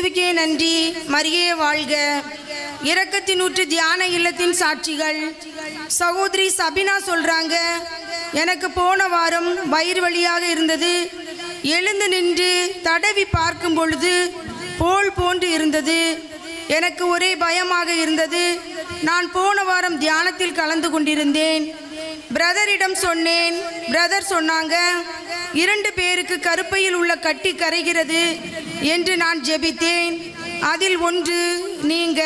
இயேசுவுக்கே நன்றி. மரியே வாழ்க. இரக்கத்தினூற்று தியான இல்லத்தின் சாட்சிகள். சகோதரி சபினா சொல்றாங்க எனக்கு போன வாரம் வயிறு வழியாக இருந்தது. எழுந்து நின்று தடவி பார்க்கும் பொழுது போல் போன்று இருந்தது. எனக்கு ஒரே பயமாக இருந்தது. நான் போன வாரம் தியானத்தில் கலந்து கொண்டிருந்தேன். பிரதரிடம் சொன்னேன். பிரதர் சொன்னாங்க இரண்டு பேருக்கு கருப்பையில் உள்ள கட்டி கரைகிறது என்று நான் ஜெபித்தேன். அதில் ஒன்று நீங்க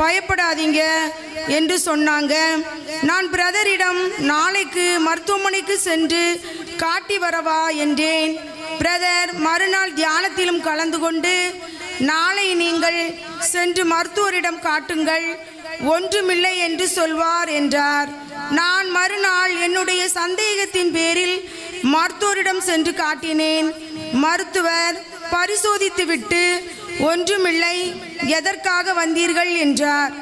பயப்படாதீங்க என்று சொன்னாங்க. நான் பிரதரிடம் நாளைக்கு மருத்துவமனைக்கு சென்று காட்டி வரவா என்றேன். பிரதர் மறுநாள் தியானத்திலும் கலந்து கொண்டு நாளை நீங்கள் சென்று மருத்துவரிடம் காட்டுங்கள். ஒன்றுமில்லை என்று சொல்வார் என்றார். நான் மறுநாள் என்னுடைய சந்தேகத்தின் பேரில் மருத்துவரிடம் சென்று காட்டினேன். மருத்துவர் பரிசோதித்துவிட்டு ஒன்றுமில்லை எதற்காக வந்தீர்கள்? என்றார்.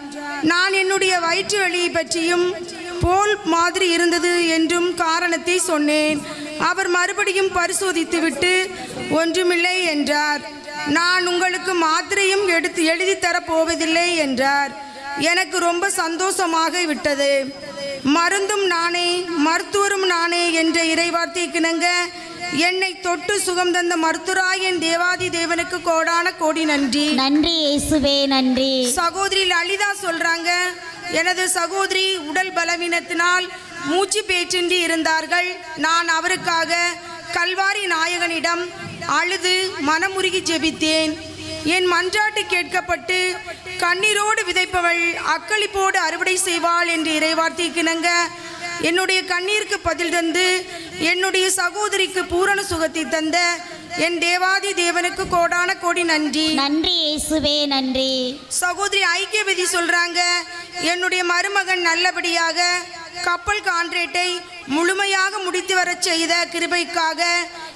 நான் என்னுடைய வயிற்று வலியை பற்றியும் போல் மாதிரி இருந்தது என்றும் காரணத்தை சொன்னேன். அவர் மறுபடியும் பரிசோதித்துவிட்டு ஒன்றுமில்லை என்றார். நான் உங்களுக்கு மாத்திரையும் எடுத்து எழுதி தரப் போவதில்லை என்றார். எனக்கு ரொம்ப சந்தோஷமாக விட்டது. மருந்தும் நானே மருத்துவரும் நானே என்ற இறைவார்த்தை கிணங்க என்னை தொட்டு சுகம் தந்த மருத்துவராயன் தேவாதி தேவனுக்கு கோடான கோடி நன்றி. நன்றி இயேசுவே நன்றி. சகோதரி லலிதா சொல்றாங்க எனது சகோதரி உடல் பலவீனத்தினால் மூச்சு பேச்சின்றி இருந்தார்கள். நான் அவருக்காக கல்வாரி நாயகனிடம் அழுது மனமுருகி ஜெபித்தேன். என் மன்றாட்டு கேட்கப்பட்டு கண்ணீரோடு விதைப்பவள் அக்களிப்போடு அறுவடை செய்வாள் என்று இறைவார்த்தை கிணங்க என்னுடைய கண்ணீருக்கு பதில் தந்து என்னுடைய சகோதரிக்கு பூரண சுகத்தை தந்த என் தேவாதி தேவனுக்கு கோடான கோடி நன்றி. நன்றி இயேசுவே நன்றி. சகோதரி ஐக்கியவதி சொல்றாங்க என்னுடைய மருமகன் நல்லபடியாக கப்பல் கான்ட்ரேட்டை முழுமையாக முடித்து வரச் செய்த கிருபைக்காக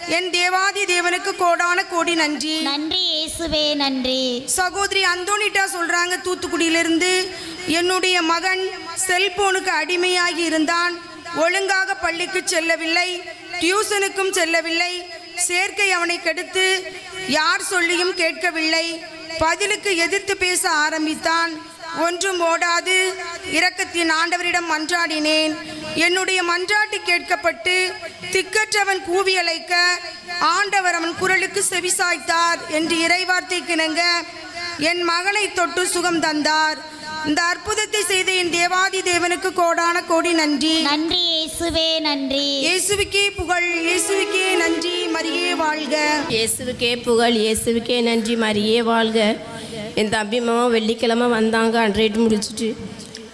என் தேவாதி தேவனுக்கு கோடான கோடி நன்றி. நன்றி இயேசுவே நன்றி. சகோதரி அந்தோனிட்டா சொல்றாங்க தூத்துக்குடியிலிருந்து. என்னுடைய மகன் செல்போனுக்கு அடிமையாகி இருந்தான். ஒழுங்காக பள்ளிக்கு செல்லவில்லை. டியூசனுக்கும் செல்லவில்லை. சேர்க்கை அவனை கெடுத்து யார் சொல்லியும் கேட்கவில்லை. பதிலுக்கு எதிர்த்து பேச ஆரம்பித்தான். ஒன்றும் ஓடாது. இரக்கத்தின் ஆண்டவரிடம் மன்றாடினேன். என்னுடைய மன்றாட்டு கேட்கப்பட்டு திக்கற்றவன் கூவி அழைக்க ஆண்டவர் அவன் குரலுக்கு செவிசாய்த்தார் என்று இறைவார்த்தை கிணங்க என் மகனை தொட்டு சுகம் தந்தார். இந்த அற்புதத்தை செய்த என் தேவாதி தேவனுக்கு கோடான கோடி நன்றி. நன்றி இயேசுவே நன்றி. இயேசுவுக்கே புகழ் இயேசுவுக்கே நன்றி மரியே வாழ்க. இயேசுவுக்கே புகழ் இயேசுவுக்கே நன்றி மரியே வாழ்க. என் தம்பி மாமா வெள்ளிக்கிழமை வந்தாங்க ஹண்ட்ரட் முடிச்சுட்டு.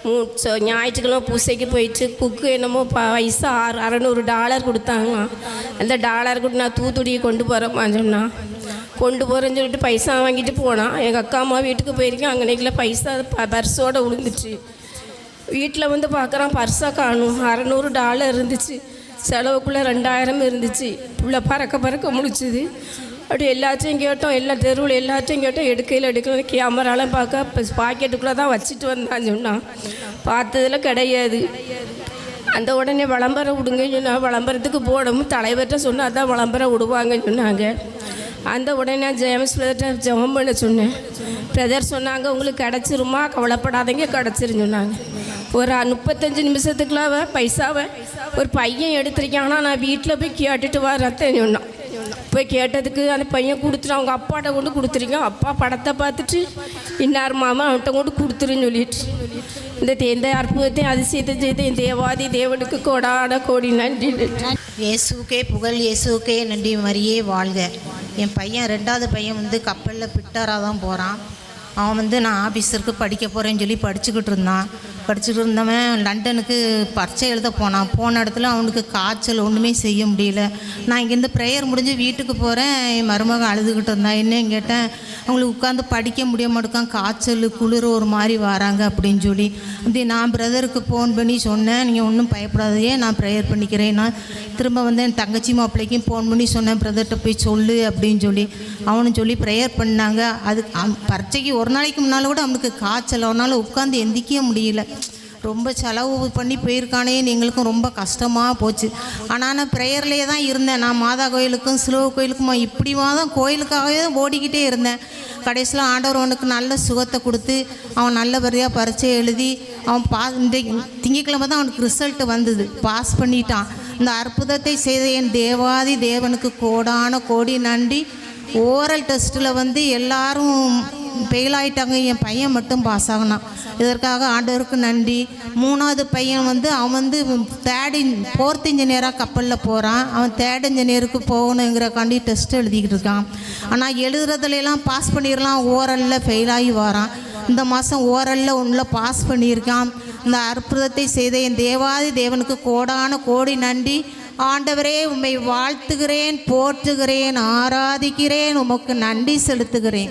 ஞாயிற்றுக்கிழமை பூசைக்கு போயிட்டு குக்கு என்னமோ பைசா ஆறு அறநூறு டாலர் கொடுத்தாங்க அந்த டாலர் கூட நான் தூத்துடியை கொண்டு போகிறேம்மா சொன்னான் கொண்டு போகிறேன்னு சொல்லிட்டு பைசா வாங்கிட்டு போனான் எங்கள் அக்கா அம்மா வீட்டுக்கு போயிருக்கேன். அங்கனைக்குள்ள பைசா ப- பர்ஸோட விழுந்துச்சு வீட்டில் வந்து பார்க்குறான் பர்ஸாக காணும். அறநூறு டாலர் இருந்துச்சு. செலவுக்குள்ளே ரெண்டாயிரம் இருந்துச்சு. புள்ள பறக்க பறக்க முடிச்சுது அப்படி எல்லாத்தையும் கேட்டோம் எல்லா தெருவில் எல்லாத்தையும் கேட்டோம் எடுக்கையில் எடுக்கல. கேமராலாம் பார்க்க பாக்கெட்டுக்குள்ளே தான் வச்சுட்டு வந்தான் சொன்னான் பார்த்ததுல கிடையாது. அந்த உடனே விளம்பரம் விடுங்கன்னு சொன்னால் விளம்பரத்துக்கு போடவும் தலைவர்கிட்ட சொன்னால் அதான் விளம்பரம் விடுவாங்கன்னு சொன்னாங்க. அந்த உடனே ஜேம்ஸ் பிரதர்கிட்ட ஜெபம் பண்ண சொன்னேன். பிரதர் சொன்னாங்க உங்களுக்கு கிடச்சிருமா? கவலைப்படாதீங்க கிடச்சிருன்னு சொன்னாங்க. ஒரு முப்பத்தஞ்சு நிமிஷத்துக்குள்ள பைசாவை ஒரு பையன் எடுத்திருக்கான். ஆனால் நான் வீட்டில் போய் கேட்டுட்டு வரத்தேன்னு சொன்னான். போய் கேட்டதுக்கு அந்த பையன் கொடுத்துட்டு அவங்க அப்பாட்ட கொண்டு கொடுத்துருக்கோம் அப்பா படத்தை பார்த்துட்டு இன்னார் மாமா அவன்கிட்ட கொண்டு கொடுத்துருன்னு சொல்லிட்டு. இந்த தே- இந்த அற்புதத்தை அதிசயத்தை செய்த என் தேவாதி தேவனுக்கு கோடான கோடி நன்றி இயேசுக்கே புகழ் இயேசுக்கே நன்றி மாதிரியே வாழ்க. என் பையன் ரெண்டாவது பையன் வந்து கப்பலில் பிட்டாராக தான் போகிறான் அவன் வந்து நான் ஆஃபீஸருக்கு படிக்க போகிறேன்னு சொல்லி படிச்சுக்கிட்டு இருந்தான். படிச்சுட்டு இருந்தவன் லண்டனுக்கு பரீட்சை எழுத போனான். போன இடத்துல அவனுக்கு காய்ச்சல் ஒன்றுமே செய்ய முடியல. நான் இங்கேருந்து ப்ரேயர் முடிஞ்சு வீட்டுக்கு போகிறேன் என் மருமகன் அழுதுகிட்டு இருந்தான் என்னன்னு கேட்டேன் அவங்களுக்கு உட்காந்து படிக்க முடிய மாட்டேக்கான் காய்ச்சல் குளிர் ஒரு மாதிரி வராங்க அப்படின்னு சொல்லி. அப்படி நான் பிரதருக்கு ஃபோன் பண்ணி சொன்னேன். நீங்கள் ஒன்றும் பயப்படாதையே நான் ப்ரேயர் பண்ணிக்கிறேன். நான் திரும்ப வந்து என் தங்கச்சி மாப்பிள்ளைக்கும் ஃபோன் பண்ணி சொன்னேன் பிரதர்கிட்ட போய் சொல்லு அப்படின்னு சொல்லி. அவனும் சொல்லி ப்ரேயர் பண்ணாங்க. அது அவன் பரீட்சைக்கு ஒரு ஒரு நாளைக்கு முன்னால் கூட அவனுக்கு காய்ச்சல் அவனால் உட்காந்து எந்திக்கவே முடியல. ரொம்ப செலவு பண்ணி போயிருக்கானேன்னு எங்களுக்கும் ரொம்ப கஷ்டமாக போச்சு. ஆனால் நான் ப்ரேயர்லேயே தான் இருந்தேன். நான் மாதா கோயிலுக்கும் சிலுவை கோயிலுக்குமா இப்படிமா தான் கோயிலுக்காகவே தான் ஓடிக்கிட்டே இருந்தேன். கடைசியில் ஆண்டவர் அவனுக்கு நல்ல சுகத்தை கொடுத்து அவன் நல்லபடியாக பரீட்சை எழுதி அவன் பா இந்த திங்கக்கிழமை தான் அவனுக்கு ரிசல்ட் வந்தது. பாஸ் பண்ணிட்டான். இந்த அற்புதத்தை செய்த என் தேவாதி தேவனுக்கு கோடான கோடி நன்றி. ஓரல் டெஸ்ட்டில் வந்து எல்லாரும் ஃபெயில் ஆகிட்டாங்க என் பையன் மட்டும் பாஸ் ஆகினான். இதற்காக ஆண்டவருக்கு நன்றி. மூணாவது பையன் வந்து அவன் வந்து தேர்ட் இன் ஃபோர்த் இன்ஜினியராக கப்பலில் போகிறான் அவன் தேர்ட் இன்ஜினியருக்கு போகணுங்கிறக்காண்டி டெஸ்ட் எழுதிக்கிட்டு இருக்கான். ஆனால் எழுதுறதுலாம் பாஸ் பண்ணிடலாம். ஓரலில் ஃபெயில் ஆகி வரான். இந்த மாதம் ஓரலில் ஒன்றில் பாஸ் பண்ணியிருக்கான். இந்த அற்புதத்தை செய்த என் தேவாதி தேவனுக்கு கோடான கோடி நன்றி. ஆண்டவரே உம்மை வாழ்த்துகிறேன் போற்றுகிறேன் ஆராதிக்கிறேன் உமக்கு நன்றி செலுத்துகிறேன்.